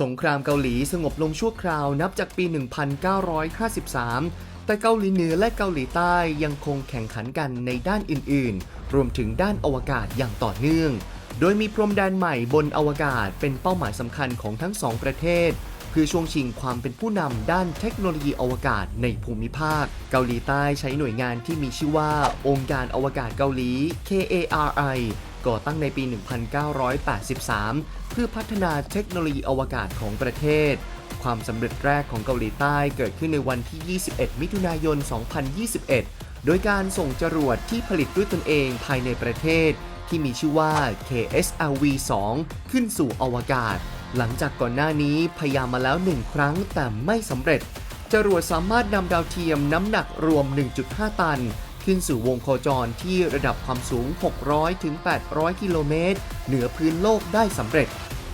สงครามเกาหลีสงบลงชั่วคราวนับจากปี 1953 แต่เกาหลีเหนือและเกาหลีใต้ยังคงแข่งขันกันในด้านอื่นๆ รวมถึงด้านอวกาศอย่างต่อเนื่อง โดยมีพรมแดนใหม่บนอวกาศเป็นเป้าหมายสำคัญของทั้งสองประเทศเพื่อช่วงชิงความเป็นผู้นำด้านเทคโนโลยีอวกาศในภูมิภาค เกาหลีใต้ใช้หน่วยงานที่มีชื่อว่า องค์การอวกาศเกาหลี KARI ก่อตั้งในปี 1983 เพื่อพัฒนาเทคโนโลยีอวกาศของประเทศ ความสำเร็จแรกของเกาหลีใต้เกิดขึ้นในวันที่ 21 มิถุนายน 2021 โดยการส่งจรวดที่ผลิตด้วยตนเองภายในประเทศ ที่มีชื่อว่า KSLV-2 ขึ้นสู่อวกาศ หลังจากก่อนหน้านี้พยายามมาแล้วหนึ่งครั้งแต่ไม่สำเร็จจรวดสามารถนำดาวเทียมน้ำหนักรวม 1.5 ตัน ขึ้นสู่วงโคจรที่ระดับความสูง 600 ถึง 800 กิโลเมตร เหนือพื้นโลกได้สำเร็จ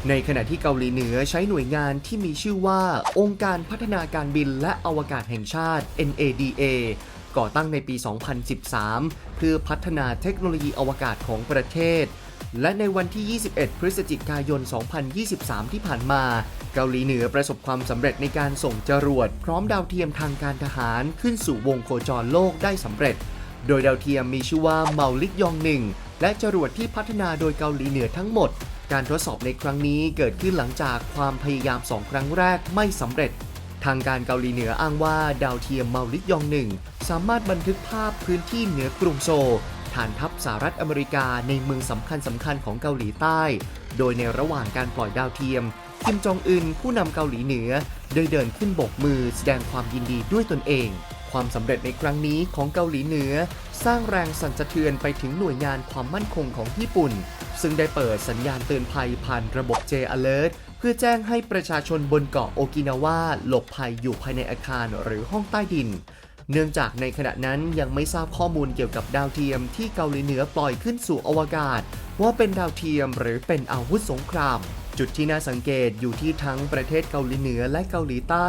ในขณะที่เกาหลีเหนือใช้หน่วยงานที่มีชื่อว่า องค์การพัฒนาการบินและอวกาศแห่งชาติ NADA ก่อตั้งในปี 2013 เพื่อพัฒนาเทคโนโลยีอวกาศของประเทศ และในวันที่ 21 พฤศจิกายน 2023 ที่ผ่านมา เกาหลีเหนือประสบความสำเร็จในการส่งจรวด พร้อมดาวเทียมทางการทหารขึ้นสู่วงโคจรโลกได้สำเร็จ โดยดาวเทียมมีชื่อว่าเมาลิกยองหนึ่งและจรวดที่พัฒนาโดยเกาหลีเหนือทั้งหมด การทดสอบในครั้งนี้เกิดขึ้นหลังจากความพยายามสองครั้งแรกไม่สำเร็จ ทางการเกาหลีเหนืออ้างว่าดาวเทียมเมาลิกยองหนึ่งสามารถบันทึกภาพพื้นที่เหนือกรุงโซลฐานทัพสหรัฐอเมริกาในเมืองสำคัญสำคัญของเกาหลีใต้ โดยในระหว่างการปล่อยดาวเทียมคิมจองอึนผู้นำเกาหลีเหนือได้เดินขึ้นโบกมือแสดงความยินดีด้วยตนเอง ความสำเร็จในครั้งนี้ของเกาหลีเหนือ สร้างแรงสั่นสะเทือนไปถึงหน่วยงานความมั่นคงของญี่ปุ่น ซึ่งได้เปิดสัญญาณเตือนภัยผ่านระบบ J Alert เพื่อแจ้งให้ประชาชนบนเกาะโอกินาวาหลบภัยอยู่ภายในอาคารหรือห้องใต้ดิน เนื่องจากในขณะนั้นยังไม่ทราบข้อมูลเกี่ยวกับดาวเทียมที่เกาหลีเหนือปล่อยขึ้นสู่อวกาศ ว่าเป็นดาวเทียมหรือเป็นอาวุธสงคราม จุดที่น่าสังเกตอยู่ที่ทั้งประเทศเกาหลีเหนือและเกาหลีใต้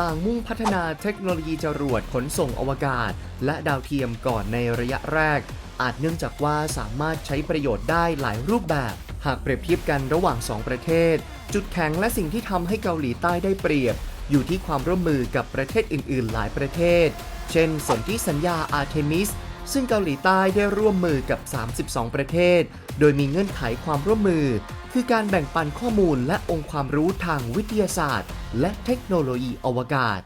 ต่างมุ่งพัฒนาเทคโนโลยีจรวดขนส่งอวกาศ และดาวเทียมก่อนในระยะแรก อาจเนื่องจากว่าสามารถใช้ประโยชน์ได้หลายรูปแบบ หากเปรียบเทียบกันระหว่าง 2 ประเทศ จุดแข็งและสิ่งที่ทำให้เกาหลีใต้ได้เปรียบ อยู่ที่ความร่วมมือกับประเทศอื่น ๆ หลายประเทศ เช่นสนธิสัญญาอาร์เทมิส ซึ่งเกาหลีใต้ได้ร่วมมือกับ 32 ประเทศ โดยมีเงื่อนไขความร่วมมือ คือการแบ่งปันข้อมูลและองค์ความรู้ทางวิทยาศาสตร์ และเทคโนโลยีอวกาศ